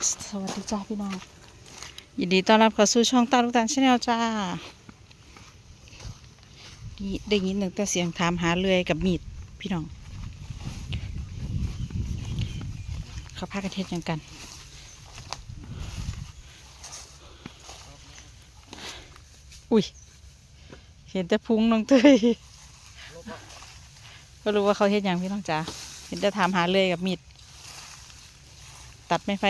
สวัสดีจ้าพี่น้อง ยินดีต้อนรับเข้าสู่ช่องตาลูกตาลชาแนลจ้า ได้ยินหนึ่งแต่เสียงถามหาเรือยกับมีดพี่น้อง เขาพากันเทศยังกัน อุ้ย เห็นแต่พุงน้องเตยก็รู้ว่าเขาเฮ็ดหยังพี่น้องจ๋าเห็นแต่ถามหาเรือยกับมีดตัดไม่ไฟ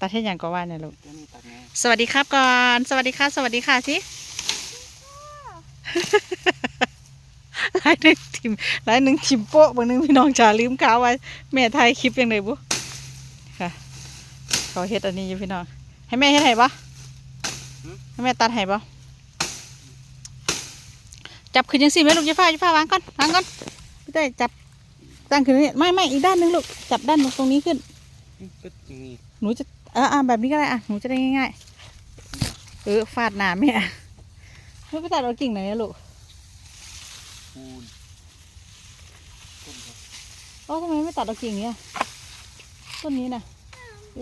ตัดเฮ็ดหยังก็ว่าเนี่ยลูก สวัสดีครับก่อน สวัสดีค่ะ สวัสดีค่ะสิไลน์หนึ่งทิมไลน์หนึ่งทิมโป๊ะบางหนึงพี่น้องจ๋าลืมข่าวไว้แม่ไทยคลิปยังไงบุค่ะ เขาเฮ็ดอันนี้อยู่พี่น้อง ให้แม่เฮ็ดให้ปะให้แม่ตัดให้ปะจับขึ้นยังสิแม่ลูกอย่าฟ้าอย่าฟ้าวางก่อนวางก่อนพี่เต้ยจับตั้งขึ้นนี่ไม่ไม่อีกด้านหนึงลูกจับด้านตรงนี้ขึ้นก็อย่างนี้หนูจะ เอออะแบบนี้ก็ได้อะหนูจะได้ง่ายๆเออฟาดหนาแม่ไม่ไปตัดเอากิ่งไหนอะลูกปูนต้นครับเอ้าทำไมไม่ตัดเอากิ่งเนี้ยต้นนี้น่ะ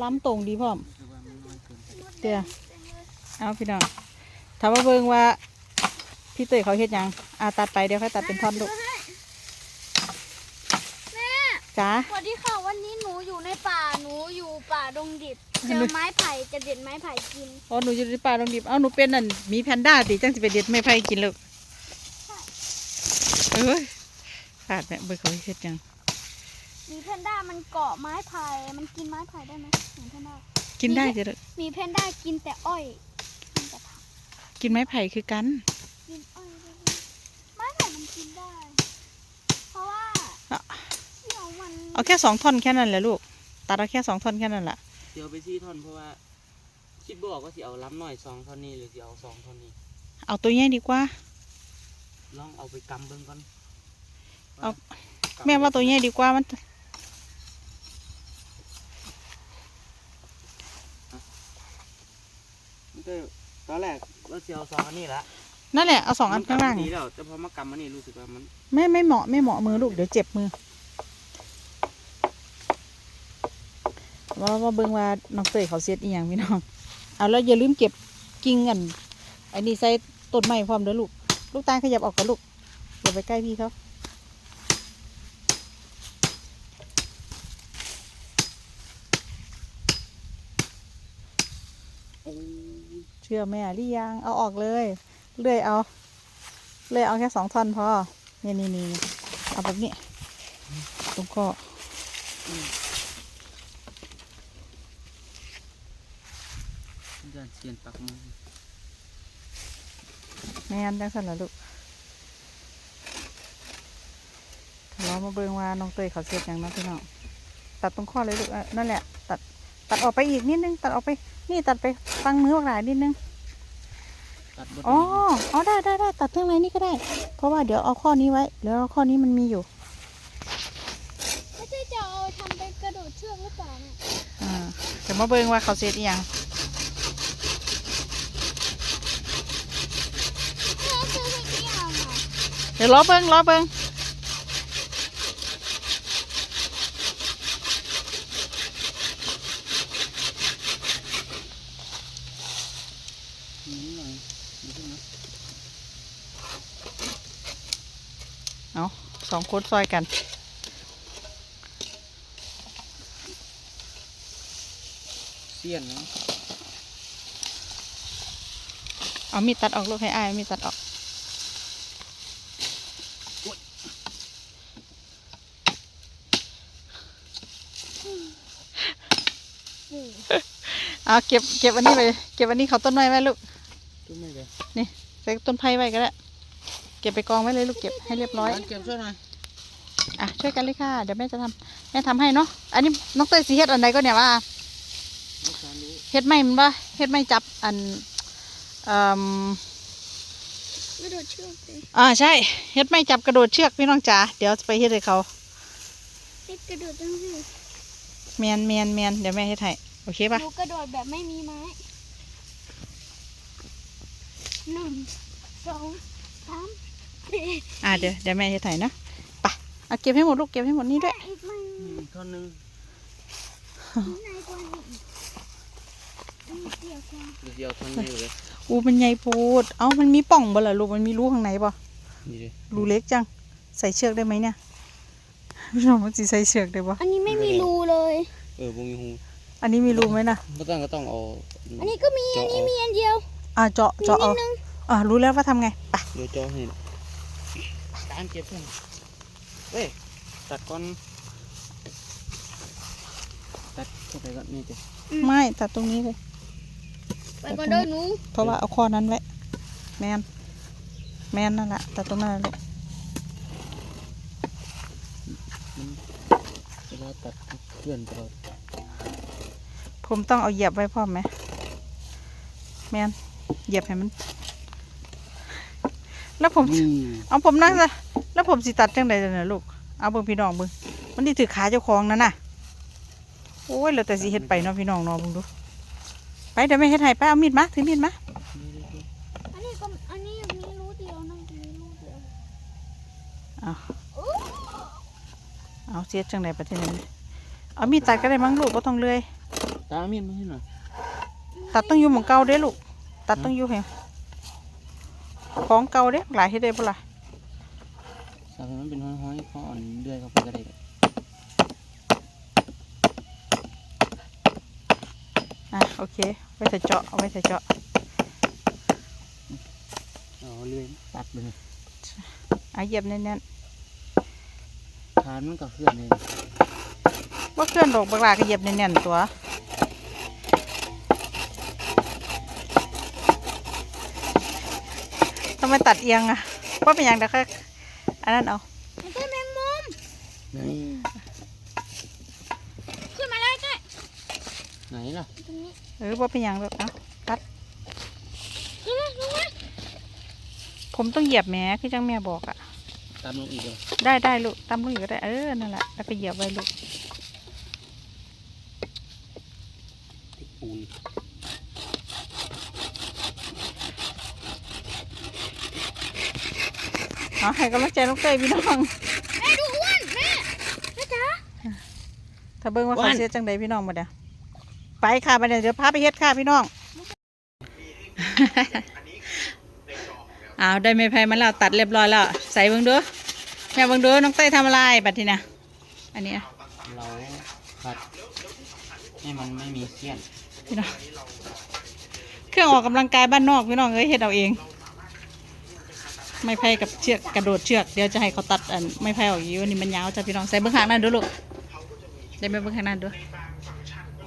ล้ำตรงดีพร้อมแต่ว่ามันน้อยเกินไปเดี๋ยวเอาพี่น้องถามว่าเบิ่งว่า พี่เตยเขาเฮ็ดหยังอะตัดไปเดี๋ยวค่อยตัดเป็นท่อนลูกแม่จ้าสวัสดีค่ะวันนี้หนูอยู่ใน ป่าหนูอยู่ป่าดงดิบเจอไม้ไผ่จะเด็ดไม้ไผ่กินอ๋อหนูอยู่ในป่าลงดิบเอาหนูเป็นนั่นหมีแพนด้าติจังสิไปเด็ดไม่ไผ่กินลูกเอ้ยขาดแม่เบิ่งเขาเฮ็ดหยังมีแพนด้ามันเกาะไม้ไผ่มันกินไม้ไผ่ได้ไหมหมีแพนด้ากินได้จ้ะลูกมีแพนด้ากินแต่อ้อยกินแต่ผักกินไม้ไผ่คือกันกินอ้อยได้ไหมไม้ไผ่มันกินได้ เพราะว่าอะเดี๋ยวมันเอาแค่สองท่อนแค่นั้นแหละลูก ตัดเอาแค่สองท่อนแค่นั้นแหละเดี๋ยวไปซี่ท่อนเพราะว่าคิดบออกว่าสิเอาล้ำหน่อยสองท่อนนี้หรือสิเอาสองท่อนนี้ เอาตัวใหญ่ดีกว่า ลองเอาไปกำเบิ่งก่อนเอากำแม่ว่าตัวใหญ่ดีกว่ามันมันก็ตอนแรกว่าสิเอาสองอันนี้ละนั่นแหละเอาสองอันข้างล่างมักำดีแล้วแต่พอมากำอันนี้รู้สึกว่ามัน ไม่ไม่เหมาะไม่เหมาะมือลูกเดี๋ยวเจ็บมือ ว่าว่าเบิ่งว่าน้องเตยเขาเซ็ตอีหยังพี่น้อง เอาแล้วอย่าลืมเก็บกิ่งอันอันนี้ใส่ต้นไม้พร้อมเด้อลูก ลูกตาลขยับออกกับลูกอย่าไปใกล้พี่เขาเชื่อแม่หรือยังเอาออกเลยเลื่อยเอาเลื่อยเอาแค่สองท่อนพอนี่นี่นี่เอาแบบนี้ตรงคอ มันจะ เสียนปักมือแม่นจังสันละลูกเรามาเบิ่งว่าน้องเตยเขาเสร็จยังเนาะพี่น้องตัดตรงข้อเลยลูกเออนั่นแหละ ตัดตัดออกไปอีกนิดนึง ตัดออกไป นี่ตัดไปฟังมือหลายนิดนึงตัดบดอ๋ออ๋อได้ได้ได้ตัดเครื่องในนี่ก็ได้ เพราะว่าเดี๋ยวเอาข้อนี้ไว้เดี๋ยวเอาข้อนี้มันมีอยู่ไม่ใช่จะเอาทำเป็นกระโดดเชือกหรือเปล่าเนี่ยอ่าเดี๋ยวมาเบิ่งว่าเขาเสร็จอีหยัง เชือกเชือกให้กี่เอาอะ เดี๋ยวรอเบิ่งรอเบิ่งนิดหน่อยเดี๋ยวเพิ่งนะเอาสองคนซอยกันเสียนเนาะเอามีดตัดออกลูกให้อายเอามีดตัดออก เอาเก็บเก็บอันนี้ไปเก็บอันนี้เขาต้นไม้ไว้ลูกจุ๊บไม่เลยใส่ต้นไผ่ไว้ก็ได้เก็บไปกองไว้เลยลูกเก็บให้เรียบร้อยเก็บช่วยหน่อยอะช่วยกันเลยค่ะเดี๋ยวแม่จะทำแม่ทำให้เนาะอันนี้น้องเตยสีเฮ็ดอันไหนก็เนี่ยว่าเอาสารรู้เฮ็ดไม่มันบ่เฮ็ดไม่จับอันเอ่มกระโดดเชือกเลยอ่าใช่เฮ็ดไม่จับกระโดดเชือกพี่น้องจ๋าเดี๋ยวจะไปเฮ็ดให้เขาเฮ็ดกระโดดตั้งสิ เมียนเมียนเมียนเดี๋ยวแม่เฮ็ดให้โอเคปะหนูกระโดดแบบไม่มีไม้หนึ่งสองสามสี่อ่าเดี๋ยวเดี๋ยวแม่เฮ็ดให้นะไปเอาเก็บให้หมดลูกเก็บให้หมดนี่ด้วยอีกไม่นี่อีกท่อนหนึงในกว่านี้อีกอันนี้เกี่ยวกว่าเดี๋ยวท่อนนี้เลยอูมันใหญ่โพูดเอ้ามันมีป่องบ่ล่ะลูกมันมีรูข้างในบ่นี่เลยรูเล็กจัง ใส่เชือกได้ไหมเนี่ย พี่น้องมันสิใส่เชือกได้บ่อันนี้ไม่มีรูเลย เออบ่มีหูอันนี้มีรูไหมน่ะก็ต้องก็ต้องเอาอันนี้ก็มี อันนี้มีอันเดียว อ่าเจาะมีเจาะนิเอาดนึงอ่ารู้แล้วว่าทำไงไปเดี๋ยวเจาะให้ตามเก็บเพิ่นเว้ยตัดก่อนตัดเข้าไปก่อนนี่จ้ะไม่ตัดตรงนี้เลยไปก่อนเด้อหนูเพราะว่าเอาข้อนั้นไว้แมนแมนนั่นแหละตัดตรงนั้นแหละลูก เว ลาตัดเคลื่อนตลอดผมต้องเอาเหยียบไว้พร้อมไหมแมนเหยียบให้มัน แล้วผม นี่เอาผมนั่งซะแล้วผมสิตัดจังไดเนี่ยลูก เอาเบิ่งพี่น้องเบิ่งมันที่ถือขาเจ้าของนั่นน่ะ โอ้ยแล้วแต่สิเฮ็ดไปเนาะพี่น้องเนาะเบิ่งดู ไปเดี๋ยวแม่เฮ็ดให้ไปเอามีดมาถือมีดมา อันนี้ก็อันนี้มีรูเดียวนะมีรูเดียว เอาโอ้ เอาเสียจังไดประเทศนี้เอามีดตัดก็ได้มั้งลูกบ่ต้องเลื่อยตามมีดมาให้หน่อยตัดต้องอยู่หม่องเก่าเด้ลูกตัดต้องอยู่ให้ของเก่าเด้หลายเฮ็ดได้บ่ล่ะสาวมันเป็นห้อยๆพออ่อนเลื่อยเข้าไปก็ได้อะโอเคไว้แต่เจาะเอาไว้แต่เจาะเอาเลื่อยตัดเลยอะเหยียบแน่นฐานมันก็เคลื่อนเลยๆบ่เคลื่อนดอกบักหลาก็เหยียบแน่นๆตัวทำไมตัดเอียงอะว่าเป็นอย่างเดียวแค่อันนั้นเอามันเป็นแมงมุมไหนขึ้นมาเลยใกล้ไหนล่ะตรงนี้เออว่าเป็นอย่างเดียวเอาตัดขึ้นมาลงมาผมต้องเหยียบแหม้คือจังแม่บอกอะ ตามลงอีกเลยได้ได้ลูกตามลูกอยู่ก็ได้เออนั่นแหละแล้วก็เหยียบไว้ลูกติดปูนเอาให้กำลังใจลูกเต้ยพี่น้องแม่ดูอ้วนแม่แม่จ๋าถ้าเบิ่งว่าเขาเสียจังใดพี่น้องมาเดี๋ยวไปค่ะไปเดี๋ยวเดี๋ยวพาไปเฮ็ดค่ะพี่น้อง เอาได้ไม้ไผ่มาแล้วตัดเรียบร้อยแล้วใส่เบิ่งดูแม่เบิ่งดูน้องเต้ยทำอะไรบัดทีน่ะอันนี้อะเราขัดให้มันไม่มีเสี้ยนพี่น้องเครื่องออกกำลังกายบ้านนอกพี่น้องเอ้ยเฮ็ดเอาเอง ไม้ไผ่กับเชือกกระโดดเชือกเดี๋ยวจะให้เขาตัดอันไม้ไผ่ออกอยู่อันนี้มันยาวจ้ะพี่น้องใส่เบิ่งข้างนั้นดูลูกได้ไหมเบิ่งข้างนั้นดู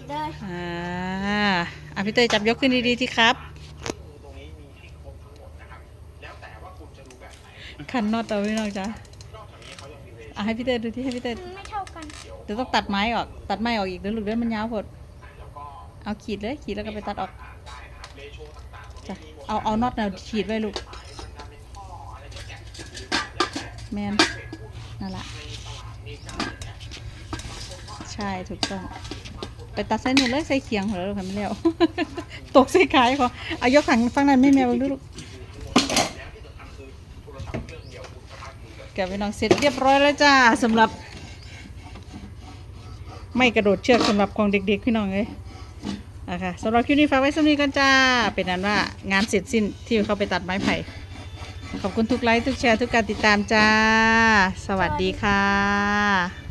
ได้อ่าอะพี่เต้ยจับยกขึ้นดีๆที่ครับ ขันน็อตเอาพี่น้องจ้ะอะให้พี่เต้ยดูที่ให้พี่เต้ยมันไม่เท่ากันเดี๋ยวต้องตัดไม้ออก ตัดไม้ออกอีกเดี๋ยวลูกเดี๋ยวมันยาวพอดเอาขีดเลยขีดแล้วก็ไปตัดออกจ้ะเอาเอาน็อตแนวขีดไว้ลูกแมนนั่นแหละใช่ถูกต้อง ไปตัดเส้นหนูเลยใส่เคียงเหรอลูกทำไม่เร็วตกใส่ขายเขาเอายกขังฟังนั้นไม่แมวดูลูก กะไปน้องเสร็จเรียบร้อยแล้วจ้าสำหรับ ไม่กระโดดเชือกสำหรับของเด็ก ๆ พี่น้องเลยนะคะสำหรับคลิปนี้ฝากไว้สำนี้กันจ้า เป็นนั้นว่างานเสร็จสิ้นที่เขาไปตัดไม้ไผ่ ขอบคุณทุกไลค์ทุกแชร์ทุกการติดตามจ้า สวัสดีค่ะ